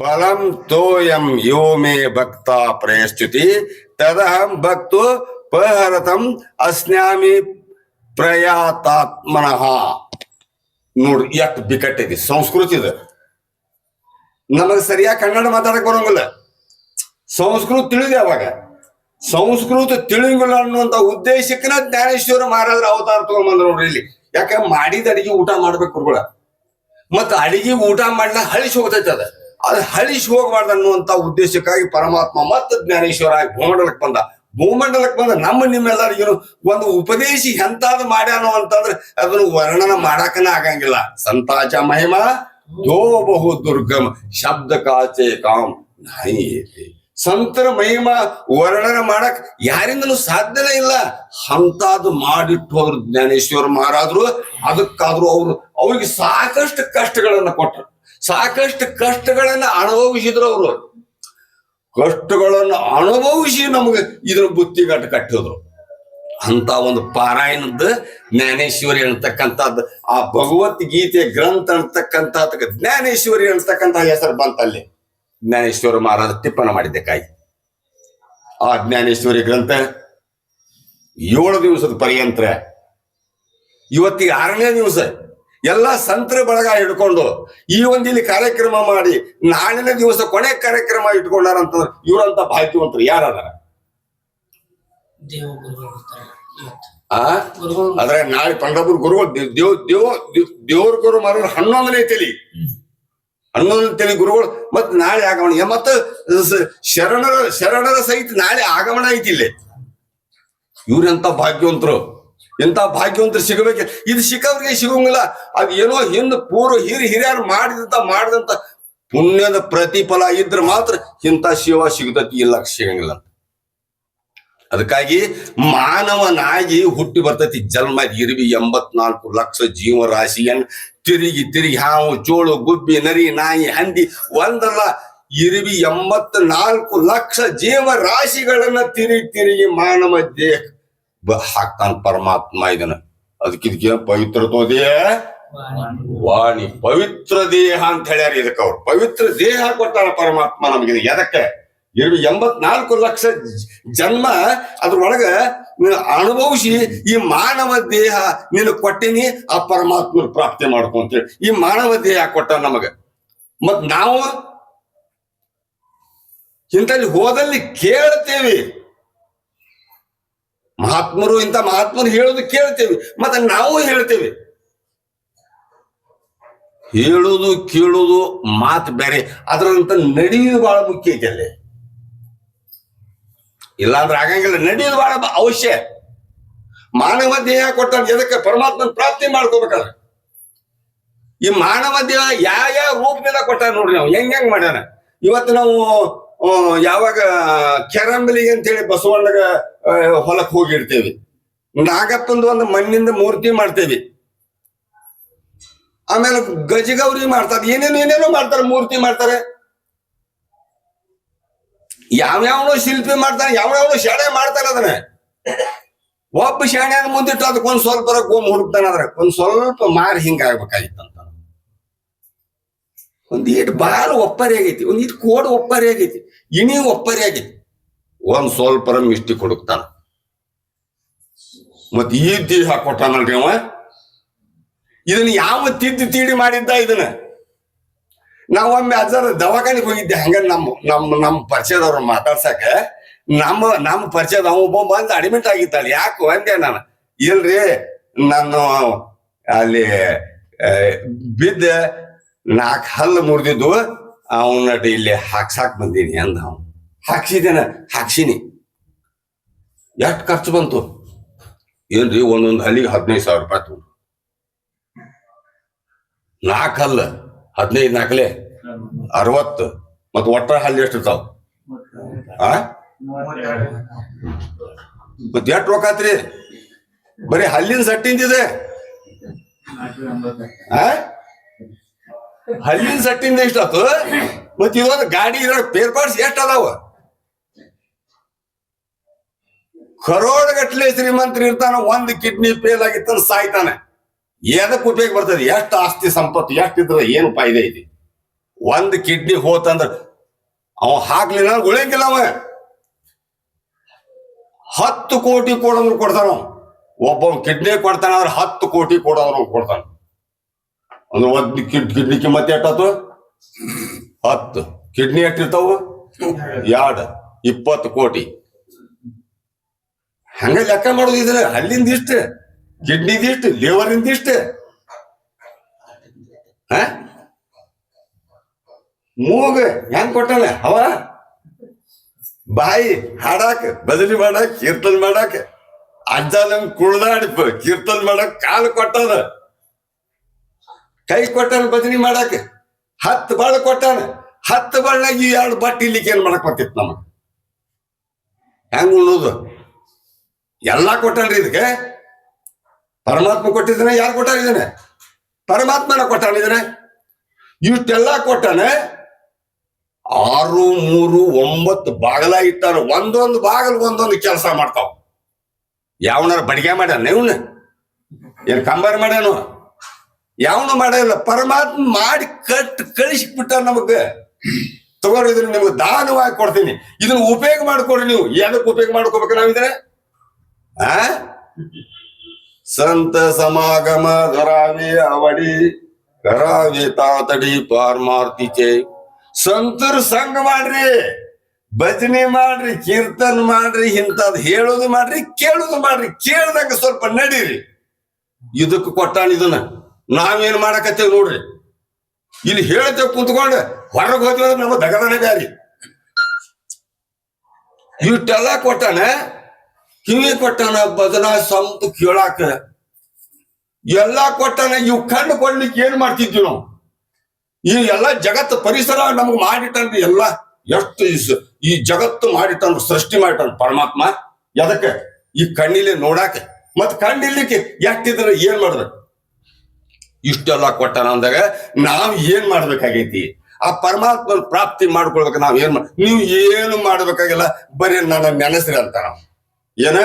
ಫಲಂ ತೋಯಂ ಯೋ ಮೇ ಭಕ್ತ ತದಹಂ ಭಕ್ತು ಪಹರತಂ ಅಸ್ನ್ಯಾಮಿ ಪ್ರಯಾತಾತ್ಮನಃ. ನೋಡ್ರಿ ಬಿಕಟ್ ಬಿಕಟ್ಟೈತಿ ಸಂಸ್ಕೃತಿ ಇದು. ನಮಗೆ ಸರಿಯಾಗಿ ಕನ್ನಡ ಮಾತಾಡಕ್ ಬರೋಂಗಿಲ್ಲ. ಸಂಸ್ಕೃತ ತಿಳಿದೆ ಅವಾಗ. ಸಂಸ್ಕೃತ ತಿಳಿಂಗಿಲ್ಲ ಅನ್ನುವಂತ ಉದ್ದೇಶಕ್ಕಿನ ಜ್ಞಾನೇಶ್ವರ ಮಹಾರಾಜರ ಅವತಾರ ತಗೊಂಡ್ಬಂದ್ರು ನೋಡ್ರಿ ಇಲ್ಲಿ. ಯಾಕೆ ಮಾಡಿದ ಅಡಿಗೆ ಊಟ ಮಾಡ್ಬೇಕು ಗುರುಗಳ. ಮತ್ತ ಅಡಿಗೆ ಊಟ ಮಾಡ್ಲ ಹಳಿಸಿ ಹೋಗ್ತೈತೆ ಅದ. ಅದು ಹಳಿಸಿ ಹೋಗಬಾರ್ದು ಅನ್ನುವಂತ ಉದ್ದೇಶಕ್ಕಾಗಿ ಪರಮಾತ್ಮ ಮತ್ತು ಜ್ಞಾನೇಶ್ವರ ಆಗಿ ಭೂಮಂಡಲಕ್ಕೆ ಬಂದ. ಭೂಮಂಡಲಕ್ಕೆ ಬಂದ ನಮ್ಮ ನಿಮ್ಮೆಲ್ಲರಿಗೂ ಒಂದು ಉಪದೇಶಿ ಎಂತಾದ ಮಾಡ್ಯಾನು ಅಂತಂದ್ರೆ ಅದನ್ನು ವರ್ಣನ ಮಾಡಕನ ಆಗಂಗಿಲ್ಲ. ಸಂತಾಚ ಮಹಿಮ ದೋ ಬಹು ದುರ್ಗಮ, ಶಬ್ದ ಕಾಚೆ ಕಾಮ್ ನಾಯಿ. ಸಂತರ ಮಹಿಮ ವರ್ಣನ ಮಾಡಕ್ ಯಾರಿಂದಲೂ ಸಾಧ್ಯನೇ ಇಲ್ಲ. ಹಂತಾದ್ ಮಾಡಿಟ್ಟು ಹೋದ್ರು ಜ್ಞಾನೇಶ್ವರ ಮಹಾರಾದ್ರು ಅದಕ್ಕಾದ್ರೂ ಅವ್ರು ಅವ್ರಿಗೆ ಸಾಕಷ್ಟು ಕಷ್ಟಗಳನ್ನ ಕೊಟ್ಟರು. ಸಾಕಷ್ಟು ಕಷ್ಟಗಳನ್ನ ಅನುಭವಿಸಿದ್ರು ಅವರು. ಕಷ್ಟಗಳನ್ನು ಅನುಭವಿಸಿ ನಮಗೆ ಇದ್ರ ಬುತ್ತಿಗಟ್ಟು ಕಟ್ಟಿದ್ರು. ಅಂತ ಒಂದು ಪಾರಾಯಣದ ಜ್ಞಾನೇಶ್ವರಿ ಅಂತಕ್ಕಂಥದ್ದು ಆ ಭಗವದ್ಗೀತೆ ಗ್ರಂಥ ಅಂತಕ್ಕಂಥದಕ್ಕೆ ಜ್ಞಾನೇಶ್ವರಿ ಅಂತಕ್ಕಂಥ ಹೆಸರು ಬಂತಲ್ಲಿ. ಜ್ಞಾನೇಶ್ವರ ಮಹಾರಾಜ ಟಿಪ್ಪಣ ಕಾಯಿ. ಆ ಜ್ಞಾನೇಶ್ವರಿ ಗ್ರಂಥ ಏಳು ದಿವಸದ ಪರ್ಯಂತ್ರ. ಇವತ್ತಿಗೆ ಆರನೇ ದಿವಸ. ಎಲ್ಲ ಸಂತರ ಬಳಗ ಹಿಡ್ಕೊಂಡು ಈ ಒಂದು ಇಲ್ಲಿ ಕಾರ್ಯಕ್ರಮ ಮಾಡಿ ನಾಳಿನ ದಿವಸ ಕೊನೆ ಕಾರ್ಯಕ್ರಮ ಇಟ್ಕೊಂಡಾರ ಅಂತಂದ್ರೆ ಇವರಂತ ಭಾಗ್ಯವಂತರು ಯಾರದಾರ? ಆದ್ರೆ ನಾಳೆ ಪಂಡಪುರ ಗುರುಗಳು ದೇವ್ ದೇವ್ ದೇವ್ ದೇವ್- ದೇವ್ರ ಗುರು ಮಾರ ಹನ್ನೊಂದನೇ ತಲಿ. ಹನ್ನೊಂದನೇ ತಲಿ ಗುರುಗಳು. ಮತ್ ನಾಳೆ ಆಗಮನ. ಮತ್ ಶರಣರ ಶರಣರ ಸಹಿತ ನಾಳೆ ಆಗಮನ ಐತಿ ಇಲ್ಲಿ. ಇವ್ರೆಂತ ಭಾಗ್ಯವಂತರು. ಎಂತ ಭಾಗ್ಯವಂತರು ಸಿಗಬೇಕು? ಇದು ಸಿಕ್ಕವ್ರಿಗೆ ಸಿಗೋಂಗಿಲ್ಲ ಅದ್ ಏನೋ ಹಿಂದ್ ಪೂರ್ವ ಹಿರಿ ಹಿರಿಯರು ಮಾಡಿದಂತ ಮಾಡಿದಂತ ಪುಣ್ಯದ ಪ್ರತಿಫಲ ಇದ್ರೆ ಮಾತ್ರ ಇಂಥ ಶಿವ ಸಿಗತೈತಿ, ಇಲ್ಲ ಸಿಗಂಗಿಲ್ಲ ಅದಕ್ಕಾಗಿ ಮಾನವನಾಗಿ ಹುಟ್ಟಿ ಬರ್ತೈತಿ ಜನ್ಮ ಇರ್ವಿ ಎಂಬತ್ನಾಲ್ಕು ಲಕ್ಷ ಜೀವರಾಶಿಯನ್ನು ತಿರುಗಿ ತಿರುಗಿ ಹಾವು ಚೋಳು ಗುಬ್ಬಿ, ನರಿ, ನಾಯಿ, ಹಂದಿ, ಒಂದಲ್ಲ, ಇರುವಿ ಎಂಬತ್ನಾಲ್ಕು ಲಕ್ಷ ಜೀವರಾಶಿಗಳನ್ನ ತಿರುಗಿ ತಿರುಗಿ ಮಾನವ ದೇಹ ಹಾಕ್ತಾನ ಪರಮಾತ್ಮ ಇದನ್ನ. ಅದಕ್ಕಿದ್ಕೆ ಇದಕ್ಕೆ ಪವಿತ್ರತೋದೇ ವಾಣಿ. ಪವಿತ್ರ ದೇಹ ಅಂತ ಹೇಳ್ಯಾರ ಇದಕ್ಕೆ ಅವ್ರು. ಪವಿತ್ರ ದೇಹ ಕೊಟ್ಟಾನ ಪರಮಾತ್ಮ ನಮಗೆ ಎದಕ್ಕೆ ಇರು ಎಂಬತ್ನಾಲ್ಕು ಲಕ್ಷ ಜನ್ಮ ಅದ್ರೊಳಗ ಅನುಭವಿಸಿ ಈ ಮಾನವ ದೇಹ ನೀನು ಕೊಟ್ಟಿನಿ, ಆ ಪರಮಾತ್ಮನ ಪ್ರಾಪ್ತಿ ಮಾಡ್ಕೊಂತೇಳಿ ಈ ಮಾನವ ದೇಹ ಕೊಟ್ಟ ನಮಗ. ಮತ್ ನಾವು ಇಂಥಲ್ಲಿ ಹೋದಲ್ಲಿ ಕೇಳ್ತೇವೆ. ಮಹಾತ್ಮರು ಇಂಥ ಮಹಾತ್ಮರು ಹೇಳೋದು ಕೇಳ್ತೇವೆ, ಮತ್ತೆ ನಾವು ಹೇಳ್ತೇವೆ. ಹೇಳುದು, ಕೇಳೋದು ಮಾತು ಬೇರೆ ಅದರಂತ ನಡೆಯುವುದು ಬಹಳ ಮುಖ್ಯ ಐತೆ ಅಲ್ಲಿ. ಇಲ್ಲಾಂದ್ರೆ ಆಗಂಗಿಲ್ಲ, ನಡೆಯುವುದು ಬಹಳ ಅವಶ್ಯ. ಮಾನವ ದೇಹ ಕೊಟ್ಟ ಎದಕ್ಕೆ ಪರಮಾತ್ಮನ ಪ್ರಾಪ್ತಿ ಮಾಡ್ಕೋಬೇಕಲ್ಲ? ಈ ಮಾನವ ದೇಹ ಯಾವ ಯಾವ ರೂಪದಿಂದ ಕೊಟ್ಟ ನೋಡ್ರಿ ನಾವು, ಹೆಂಗ್ ಹೆಂಗ್ ಮಾಡ್ಯಾನ ಇವತ್ತು ನಾವು ಯಾವಾಗ ಕೆರಂಬಲಿಗೆ ಅಂತೇಳಿ ಬಸವಣ್ಣಗ ಹೊಲಕ್ಕೆ ಹೊಲಕ್ ಹೋಗಿರ್ತೇವಿ. ನಾಗಪ್ಪಂದು ಒಂದು ಮಣ್ಣಿಂದ ಮೂರ್ತಿ ಮಾಡ್ತೇವಿ. ಆಮೇಲೆ ಗಜಗೌರಿ ಮಾಡ್ತಾರೆ. ಏನೇನು ಏನೇನು ಮಾಡ್ತಾರೆ, ಮೂರ್ತಿ ಮಾಡ್ತಾರೆ. ಯಾವ್ಯಾವನೋ ಶಿಲ್ಪಿ ಮಾಡ್ತಾನೆ ಯಾವ್ಯಾವನೋ ಶಾಣೆ ಮಾಡ್ತಾರೆ ಅದನ್ನ. ಒಬ್ಬ ಶಾಣ್ಯಾನ ಮುಂದಿಟ್ಟು ಅದಕ್ಕೊಂದ್ ಸ್ವಲ್ಪ ಗೋಮ್ ಹುಡುಕ್ತಾನ ಅದ್ರ ಒಂದ್ ಸ್ವಲ್ಪ ಮಾರಿ ಹಿಂಗ ಅಂತ ಒಂದ್ ಈಟ್ ಬಾಳ ಒಪ್ಪರಿ ಆಗೈತಿ. ಒಂದ್ ಈಟ್ ಕೋಡ್ ಒಪ್ಪರಿ ಆಗೈತಿ. ಇನಿ ಒಪ್ಪರಿ ಆಗೈತಿ ಒಂದ್ ಸ್ವಲ್ಪ ಮಿಸ್ಟಿ ಹುಡುಕ್ತಾನ. ಮತ್ ಈ ದೇಹ ಕೊಟ್ಟಾನಲ್ರಿ ಅವ? ಇದನ್ನ ಯಾವ ತಿದ್ದು ತೀಡಿ ಮಾಡಿದ್ದ ಇದನ್ನ? ನಾವೊಮ್ಮೆ ಅದರ ದವಾಖಾನಿಗೆ ಹೋಗಿದ್ದೆ, ಹಂಗ ನಮ್ಮ ನಮ್ಮ ನಮ್ಮ ಪರಿಚಯದವ್ರ ಮಾತಾಡ್ಸಕ ನಮ್ಮ ನಮ್ಮ ಪರಿಚಯದ ಒಬ್ಬ ಬಂದು ಅಡ್ಮಿಟ್ ಆಗಿದ್ದಾಳೆ. ಯಾಕೆ ಅಂದೆ ನಾನು. ಇಲ್ರಿ, ನಾನು ಅಲ್ಲಿ ಬಿದ್ದ ನಾಲ್ಕು ಹಲ್ಲು ಮುರಿದಿದ್ದು. ಅವನ ಇಲ್ಲಿ ಹಾಕ್ಸಾಕ್ ಬಂದೀನಿ ಅಂದ ಅವನು. ಹಾಕ್ಸಿದೇನ ಹಾಕ್ಸಿನಿ. ಎಷ್ಟು ಖರ್ಚು ಬಂತು? ಏನ್ರಿ ಒಂದೊಂದು ಹಲ್ಲಿಗೆ ಹದಿನೈದು ಸಾವಿರ ರೂಪಾಯಿ ತಗೊಂಡು ನಾಲ್ಕು ಹಲ್ಲ ಹದಿನೈದು ನಾಲ್ಕಲೆ ಅರವತ್ತು, ಮತ್ತು ಒಟ್ಟ ಹಲ್ಲಿ ಎಷ್ಟು ಇರ್ತಾವ? ಆ? ಮತ್ ಎಷ್ಟು ರೊಕ್ಕ ಆತ್ರಿ? ಬರೀ ಹಲ್ಲಿನ ಸಟ್ಟಿಂದಿದೆ. ಆ? ಹಲ್ಲಿನ ಸಟ್ಟಿಂದ ಎಷ್ಟಾತು ಮತ್ ಇದೊಂದು ಗಾಡಿ ಇರೋ ಪೇರ್ ಪಾರ್ಟ್ಸ್ ಎಷ್ಟ್ ಅದಾವ? ಕರೋಡ್ ಗಟ್ಲೆ ಶ್ರೀಮಂತರು ಇರ್ತಾನ, ಒಂದ್ ಕಿಡ್ನಿ ಫೇಲ್ ಆಗಿತ್ತ ಸಾಯ್ತಾನೆ. ಎದಕ್ ಉಪಯೋಗ ಬರ್ತದೆ? ಎಷ್ಟು ಆಸ್ತಿ ಸಂಪತ್ತು ಎಷ್ಟಿದ್ರ ಏನು ಫಾಯ್ದೆ ಐತಿ ಒಂದ್ ಕಿಡ್ನಿ ಹೋತಂದ್ರ ಅವ ಹಾಕ್ಲಿಲ್ಲ ಉಳಿಯಂಗಿಲ್ಲ ಅವ. ಹತ್ತು ಕೋಟಿ ಕೊಡೋದ್ರು ಕೊಡ್ತಾನ. ಒಬ್ಬ ಕಿಡ್ನಿ ಕೊಡ್ತಾನ ಅಂದ್ರೆ ಹತ್ತು ಕೋಟಿ ಕೊಡೋದ್ರು ಕೊಡ್ತಾನ. ಅಂದ್ರೆ ಒಂದ್ ಕಿಡ್ ಕಿಡ್ನಿ ಕಿಮ್ಮತ್ ಎಷ್ಟಾತು? ಹತ್ತು. ಕಿಡ್ನಿ ಎಷ್ಟಿರ್ತಾವ? ಎರಡು. ಇಪ್ಪತ್ತು ಕೋಟಿ. ಹಂಗ ಲೆಕ್ಕ ಮಾಡೋದು ಇದನ್ನ ಅಲ್ಲಿಂದ ಇಷ್ಟ, ಕಿಡ್ನಿದ ಇಷ್ಟ, ಲಿವರಿಂದ ಇಷ್ಟ. ಮೂಗ ಹೆಂಗ್ ಕೊಟ್ಟಾನ? ಅವ? ಬಾಯಿ ಹಾಡಾಕ, ಬದಲಿ ಮಾಡಾಕ, ಕೀರ್ತನ್ ಮಾಡಾಕ. ಅಜ್ಜ ನಮ್ ಕುಳ್ದಾಡಿ ಕೀರ್ತನ್ ಮಾಡಾಕ ಕಾಲು ಕೊಟ್ಟಾನ ಕೈ ಕೊಟ್ಟಾನ ಬದನಿ ಮಾಡಕ್ಕೆ? ಹತ್ತು ಬಾಳ ಕೊಟ್ಟಾನ? ಹತ್ತು ಬಾಳ್ನಾಗ ಈ ಎರಡು ಬಟ್ಟೆ ಇಲ್ಲಿಕ್ಕೆ ಏನ್ ಮಾಡಕ್ ಬರ್ತಿತ್ತು ನಮಗ? ಹೆಂಗ ಉಣ್ಣೋದು? ಎಲ್ಲಾ ಕೊಟ್ಟಾನ್ರಿ ಇದಕ್ಕೆ? ಪರಮಾತ್ಮ ಕೊಟ್ಟಿದ್ದಾನೆ ಯಾರು ಕೊಟ್ಟಾರ ಇದನ್ನ? ಪರಮಾತ್ಮನ ಕೊಟ್ಟಾನ ಇದನ್ನ? ಇಷ್ಟೆಲ್ಲ ಕೊಟ್ಟಾನೆ ಆರು, ಮೂರು, ಒಂಬತ್ತು ಬಾಗಲ ಇಟ್ಟಾರ ಒಂದೊಂದು ಬಾಗಲ್ ಒಂದೊಂದು ಕೆಲಸ ಮಾಡ್ತಾವ. ಯಾವನಾರ ಬಡಿಗೆ ಮಾಡ್ಯಾನ ಇವನ್ನ ಏನ್ ಕಂಬಾರ ಮಾಡ್ಯಾನು? ಯಾವನು ಮಾಡಿಲ್ಲ, ಪರಮಾತ್ಮ ಮಾಡಿ ಕಟ್, ಕಳಿಸಿಬಿಟ್ಟ ನಮಗ. ತಗೋರಿ, ಇದನ್ನ ನಿಮಗೆ ದಾನವಾಗಿ ಕೊಡ್ತೀನಿ. ಇದನ್ನ ಉಪಯೋಗ ಮಾಡ್ಕೊಡ್ರಿ ನೀವು. ಏನಕ್ಕೆ ಉಪಯೋಗ ಮಾಡ್ಕೋಬೇಕು ನಾವಿದ್ರೆ ಆ? ಸಂತ ಸಮಾಗಮ ಧರಾವಿ ಅವಡಿ, ಕರಾವಿ ತಾತಡಿ ಪಾರ್ಮಾರ್ತಿಚೆ ಸಂತರ ಸಂಘ ಮಾಡ್ರಿ, ಭಜನೆ ಮಾಡ್ರಿ, ಕೀರ್ತನ್ ಮಾಡ್ರಿ, ಇಂಥದ್ ಹೇಳೋದು ಮಾಡ್ರಿ, ಕೇಳೋದು ಮಾಡ್ರಿ. ಕೇಳ್ದಾಗ ಸ್ವಲ್ಪ ನಡೀರಿ. ಇದಕ್ಕೆ ಕೊಟ್ಟಾನ ಇದನ್ನ. ನಾವೇನ್ ಮಾಡಕತ್ತೇವ್ ನೋಡ್ರಿ. ಇಲ್ಲಿ ಹೇಳ್ತೇವೆ ಕುಂತ್ಕೊಂಡು ಹೊರಗೆ ಹೋದ್ವಿ ಅಂದ್ರೆ ನಮ್ಮ ದಗದನೇ ಬ್ಯಾರಿ. ಇಷ್ಟೆಲ್ಲ ಕೊಟ್ಟಾನ, ಕಿವಿ ಕೊಟ್ಟಾನ ಬದನ ಸಂತ ಕೇಳಾಕ. ಎಲ್ಲಾ ಕೊಟ್ಟಾನ, ಇವ್ ಕಣ್ಣು ಕೊಡ್ಲಿಕ್ಕೆ ಏನ್ ಮಾಡ್ತಿದ್ವಿ ನಾವು? ಈ ಎಲ್ಲಾ ಜಗತ್ತು ಪರಿಸರ ನಮ್ಗೆ ಮಾಡಿಟ್ಟನ್ರಿ ಎಲ್ಲ ಎಷ್ಟು ಈ ಜಗತ್ತು ಮಾಡಿಟ್ಟನ್ ಸೃಷ್ಟಿ ಮಾಡಿಟ್ಟನ್ ಪರಮಾತ್ಮ. ಎದಕ್ಕೆ? ಈ ಕಣ್ಣಿಲೆ ನೋಡಾಕ. ಮತ್ ಕಣ್ಣಿಲ್ಲಿಕ್ಕೆ ಎಷ್ಟಿದ್ರೆ ಏನ್ ಮಾಡ್ಬೇಕು? ಇಷ್ಟೆಲ್ಲ ಕೊಟ್ಟಾನ ಅಂದಾಗ ನಾವು ಏನ್ ಮಾಡ್ಬೇಕಾಗೈತಿ? ಆ ಪರಮಾತ್ಮ ಪ್ರಾಪ್ತಿ ಮಾಡ್ಕೊಳ್ಬೇಕು ನಾವ್ ಏನ್ ನೀವು ಏನು ಮಾಡ್ಬೇಕಾಗಿಲ್ಲ, ಬರೀ ನನ್ನ ನೆನೆಸ್ರಿ ಅಂತ ನಾವು. ಏನ?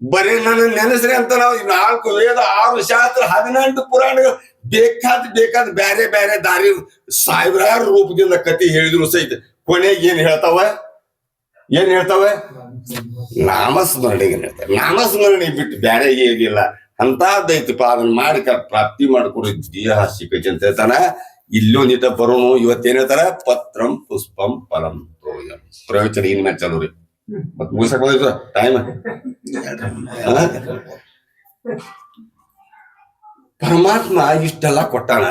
ಬರೀ ನನ್ನ ನೆನೆಸ್ರಿ ಅಂತ ನಾವು ನಾಲ್ಕು ವೇದ ಆರು ಶಾಸ್ತ್ರ ಹದಿನೆಂಟು ಪುರಾಣಗಳು ಬೇಕಾದ ಬೇಕಾದ ಬೇರೆ ಬೇರೆ ದಾರಿ ಸಾವಿರಾರು ರೂಪದಿಂದ ಕತಿ ಹೇಳಿದ್ರು ಸಹಿತ. ಕೊನೆಗೆ ಏನ್ ಹೇಳ್ತಾವ? ಏನ್ ಹೇಳ್ತಾವ? ನಾಮಸ್ಮರಣೆಗೆ ನಾಮಸ್ಮರಣೆ ಬಿಟ್ಟು ಬೇರೆ ಏನಿಲ್ಲ. ಅಂತದ್ದೈತಿಪ್ಪ ಅದನ್ನ ಮಾಡಿ ಪ್ರಾಪ್ತಿ ಮಾಡಿಕೊಡು ದೇಹ ಸಿಕ್ಕೈತಿ ಅಂತ ಹೇಳ್ತಾನ ಇಲ್ಲೊಂದಿಟ ಬರೋನು ಇವತ್ತೇನ್ ಹೇಳ್ತಾರ? ಪತ್ರಂ ಪುಷ್ಪಂ ಫಲಂ ತೋಯಂ. ಇನ್ ಮ್ಯಾಚ್ ಚಲೋ ಮತ್ ಮುಗಿಸಕ್ ಟೈಮ್ ಪರಮಾತ್ಮ ಇಷ್ಟೆಲ್ಲ ಕೊಟ್ಟಾನ.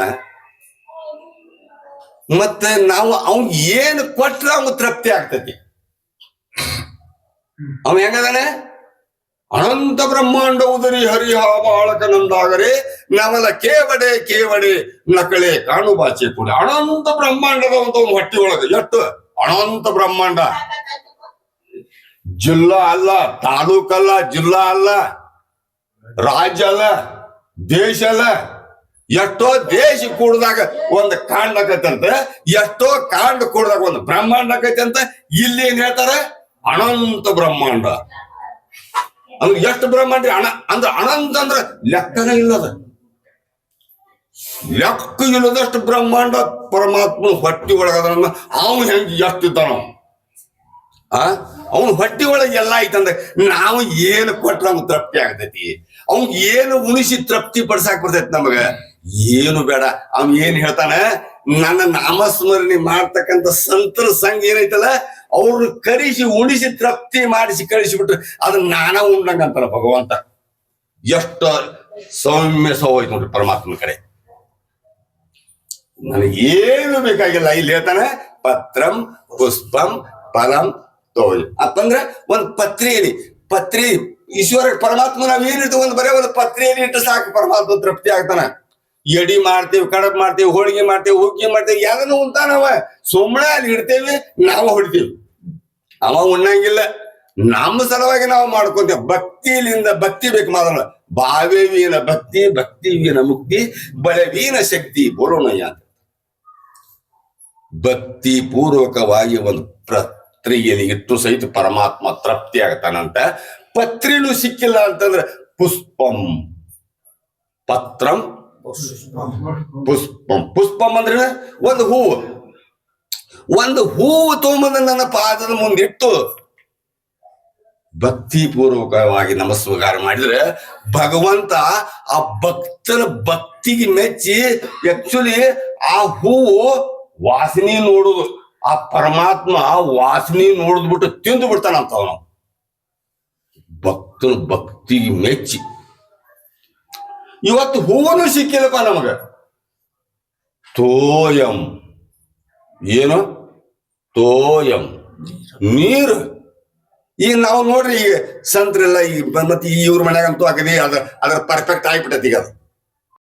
ಮತ್ತೆ ನಾವು ಅವ್ನ್ ಏನು ಕೊಟ್ರ ಅವ್ನ್ ತೃಪ್ತಿ ಆಗ್ತತಿ. ಅವ್ ಹೆಂಗದಾನೆ ಅನಂತ ಬ್ರಹ್ಮಾಂಡ ಉದರಿ ಹರಿಹ ಬಾಳಕನಂದಾಗರೆ ನವಲ ಕೇವಡೆ ಕೇವಡೆ ನಕಳೆ ಕಾಣು ಬಾಚೆ ಕೂಡ. ಅನಂತ ಬ್ರಹ್ಮಾಂಡದ ಒಂದು ಹೊಟ್ಟಿ ಒಳಗೆ ಎಷ್ಟು? ಅನಂತ ಬ್ರಹ್ಮಾಂಡ. ಜಿಲ್ಲಾ ಅಲ್ಲ ತಾಲೂಕಲ್ಲ ಜಿಲ್ಲಾ ಅಲ್ಲ, ರಾಜ್ಯ ಅಲ್ಲ, ದೇಶ ಅಲ್ಲ. ಎಷ್ಟೋ ದೇಶ ಕೂಡಿದಾಗ ಒಂದು ಕಾಂಡ ಅಂತ, ಎಷ್ಟೋ ಕಾಂಡ ಕೂಡದಾಗ ಒಂದು ಬ್ರಹ್ಮಾಂಡ ಆಕೈತಿ ಅಂತ ಇಲ್ಲಿ ಏನ್ ಹೇಳ್ತಾರೆ? ಅನಂತ ಬ್ರಹ್ಮಾಂಡ. ಅಂದ್ರೆ ಎಷ್ಟು ಬ್ರಹ್ಮಾಂಡ್ರಿ ಹಣ ಅಂದ್ರೆ ಹಣ ಅಂದ್ರೆ ಲೆಕ್ಕನ ಇಲ್ಲದ. ಲೆಕ್ಕ ಇಲ್ಲದಷ್ಟು ಬ್ರಹ್ಮಾಂಡ ಪರಮಾತ್ಮ ಹೊಟ್ಟಿ ಒಳಗದ ಅವನು ಹೆಂಗ್ ಎಷ್ಟಿದ್ದಾನ. ಆ? ಅವನು ಹೊಟ್ಟಿ ಒಳಗೆ ಎಲ್ಲ ಐತಂದ್ರೆ ನಾವು ಏನು ಕೊಟ್ರ ಅವ್ನು ತೃಪ್ತಿ ಆಗ್ತೈತಿ? ಅವ್ನ್ ಏನು ಉಣಿಸಿ ತೃಪ್ತಿ ಪಡ್ಸಾಕ್ ಬರ್ತೈತಿ ನಮಗ? ಏನು ಬೇಡ. ಅವ್ನ್ ಏನ್ ಹೇಳ್ತಾನ? ನನ್ನ ನಾಮಸ್ಮರಣೆ ಮಾಡ್ತಕ್ಕಂಥ ಸಂತರ ಸಂಘ ಏನೈತಲ್ಲ ಅವ್ರು ಕರಿಸಿ, ಉಣಿಸಿ, ತೃಪ್ತಿ ಮಾಡಿಸಿ ಕಳಿಸಿಬಿಟ್ರು ಅದನ್ನ ನಾನ ಉಂಡಂಗಂತಾರ ಭಗವಂತ. ಎಷ್ಟ ಸೌಮ್ಯ ಸೌಯ್ತು ನೋಡ್ರಿ ಪರಮಾತ್ಮನ ಕಡೆ. ನನಗೆ ಏನು ಬೇಕಾಗಿಲ್ಲ, ಇಲ್ಲಿ ಹೇಳ್ತಾನೆ, ಪತ್ರಂ, ಪುಷ್ಪಂ, ಫಲಂ ತೋಯ್ ಅಂತಂದ್ರೆ ಒಂದ್ ಪತ್ರಿಯಲ್ಲಿ ಪತ್ರಿ, ಈಶ್ವರ ಪರಮಾತ್ಮ ನಾವ್ ಒಂದು ಬರೇ ಒಂದು ಪತ್ರಿಯಲ್ಲಿ ಇಟ್ಟು ಸಾಕು ಪರಮಾತ್ಮ ತೃಪ್ತಿ ಆಗ್ತಾನ. ಎಡಿ ಮಾಡ್ತೇವೆ ಕಡಪ್ ಮಾಡ್ತೇವೆ, ಹೋಳಿಗೆ ಮಾಡ್ತೇವೆ, ಹುಗ್ಗಿ ಮಾಡ್ತೇವೆ, ಯಾವ್ದನ್ನು ಉಂಟಾನವ? ಸುಮ್ಮನೆ ಅಲ್ಲಿ ಇಡ್ತೇವೆ, ನಾವು ಹೊಡಿತೇವೆ. ಅವ ಉಣ್ಣಂಗಿಲ್ಲ ನಮ್ಮ ಸಲುವಾಗಿ ನಾವು ಮಾಡ್ಕೊಂತೇವೆ ಭಕ್ತಿಲಿಂದ ಭಕ್ತಿ ಬೇಕು ಮಾತ್ರ ಭಾವೇ ವೀನ ಭಕ್ತಿ ಭಕ್ತಿ ವೀನ ಮುಕ್ತಿ ಬಲವೀನ ಶಕ್ತಿ ಬರೋಣಯ್ಯ ಅಂತ ಭಕ್ತಿ ಪೂರ್ವಕವಾಗಿ ಒಂದು ಪತ್ರಿಗೆಯಲ್ಲಿ ಇಟ್ಟು ಸಹಿತ ಪರಮಾತ್ಮ ತೃಪ್ತಿ ಆಗ್ತಾನಂತ ಪತ್ರಿನೂ ಸಿಕ್ಕಿಲ್ಲ ಅಂತಂದ್ರೆ ಪುಷ್ಪಂ ಪತ್ರಂ ಪುಷ್ಪಂ ಪುಷ್ಪಂ ಪುಷ್ಪಂ ಅಂದ್ರೆ ಒಂದು ಹೂವು ಒಂದು ಹೂವು ತುಂಬದ ನನ್ನ ಪಾದದ ಮುಂದಿಟ್ಟು ಭಕ್ತಿ ಪೂರ್ವಕವಾಗಿ ನಮಸ್ಕಾರ ಮಾಡಿದ್ರೆ ಭಗವಂತ ಆ ಭಕ್ತನ ಭಕ್ತಿಗೆ ಮೆಚ್ಚಿ ಆಕ್ಚುಲಿ ಆ ಹೂವು ವಾಸನೆ ನೋಡುದು. ಆ ಪರಮಾತ್ಮ ವಾಸನೆ ನೋಡಿದ್ಬಿಟ್ಟು ತಿಂದು ಬಿಡ್ತಾನಂತ ಅವನು. ಭಕ್ತನ ಭಕ್ತಿಗೆ ಮೆಚ್ಚಿ. ಇವತ್ತು ಹೂವನು ಸಿಕ್ಕಿಲ್ಲಪ್ಪ ನಮಗ. ತೋಯಂ. ಏನು? ತೋಯಂ. ನೀರು. ಈಗ ನಾವು ನೋಡ್ರಿ, ಈಗ ಸಂತ್ರೆಲ್ಲ, ಈಗ ಮತ್ತೆ ಇವ್ರ ಮನ್ಯಾಗಂತೂ ಆಗದೆ ಅದ ಅದ್ರ ಪರ್ಫೆಕ್ಟ್ ಆಗಿಬಿಟ್ಟೈತಿ ಈಗ ಅದು.